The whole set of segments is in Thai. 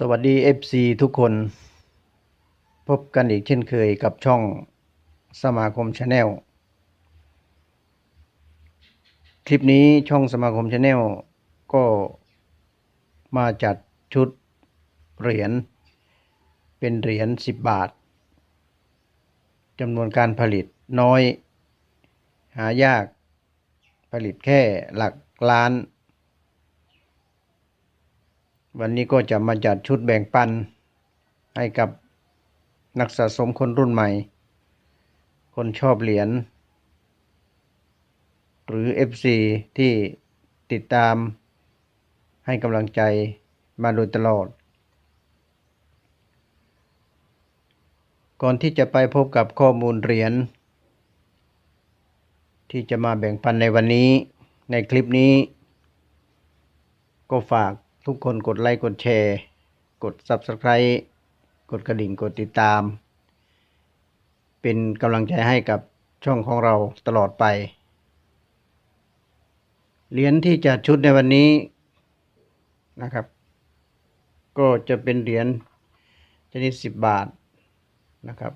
สวัสดี FC ทุกคน พบกันอีกเช่นเคยกับช่องสมาคมชาแนลคลิปนี้ช่องสมาคมชาแนลก็มาจัดชุดเหรียญเป็นเหรียญ10 บาทจำนวนการผลิตน้อย หายากผลิตแค่หลักล้าน วันนี้ก็จะมาจัดชุดแบ่งปัน ให้กับนักสะสมคนรุ่นใหม่ คนชอบเหรียญ หรือ FC ที่ติดตามให้กำลังใจมาโดยตลอด ก่อนที่จะไปพบกับข้อมูลเหรียญ ที่จะมาแบ่งปันในวันนี้ในคลิปนี้ ก็ฝาก ทุกคนกดไลค์กดแชร์ กด Subscribe กดกระดิ่งกดติดตาม เป็นกำลังใจให้กับช่องของเราตลอดไป เหรียญที่จะชุดในวันนี้นะครับ ก็จะเป็นเหรียญชนิด 10 บาทนะครับ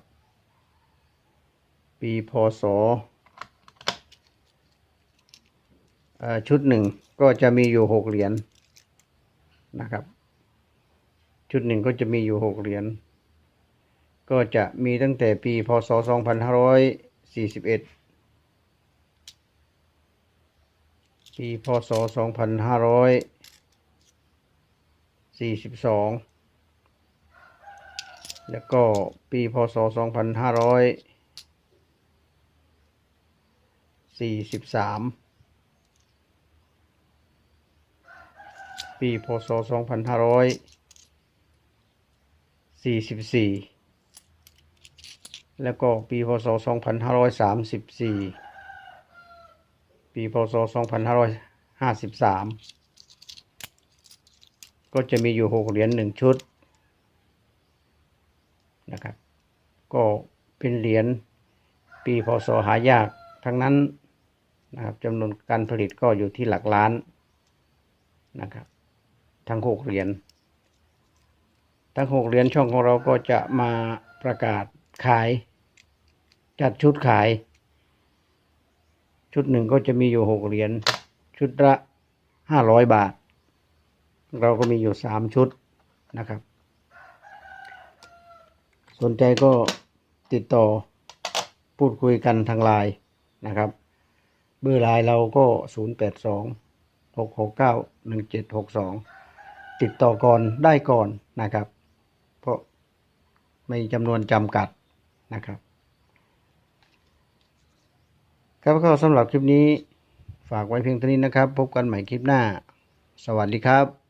ปีพศชุดหนึ่งก็จะมีอยู่หกเหรียญ นะครับ ชุดหนึ่งก็จะมีอยู่หกเหรียญ ก็จะมีตั้งแต่ปีพศ 2541ปีพศ 2542 แล้วก็ปีพศ 2543 ปีพศ 2544 แล้วก็ปีพศ 2534 ปีพศ 2553 ก็จะมีอยู่ 6 เหรียญ1ชุดนะครับก็เป็นเหรียญปีพศหายากทั้งนั้นนะครับจำนวนการผลิตก็อยู่ที่หลักล้านนะครับ ทั้งหกเหรียญทั้งหกเหรียญช่องของเราก็จะมาประกาศขาย จัดชุดขาย ชุดหนึ่งก็จะมีอยู่หกเหรียญชุดละห้าร้อยบาท เราก็มีอยู่สามชุดนะครับ สนใจก็ติดต่อพูดคุยกันทางไลน์นะครับ เบอร์ไลน์เราก็ 082 669 1762 ติดต่อก่อนได้ก่อนนะครับ เพราะไม่จำนวนจำกัดนะครับ ครับก็สำหรับคลิปนี้ฝากไว้เพียงเท่านี้นะครับ พบกันใหม่คลิปหน้า สวัสดีครับ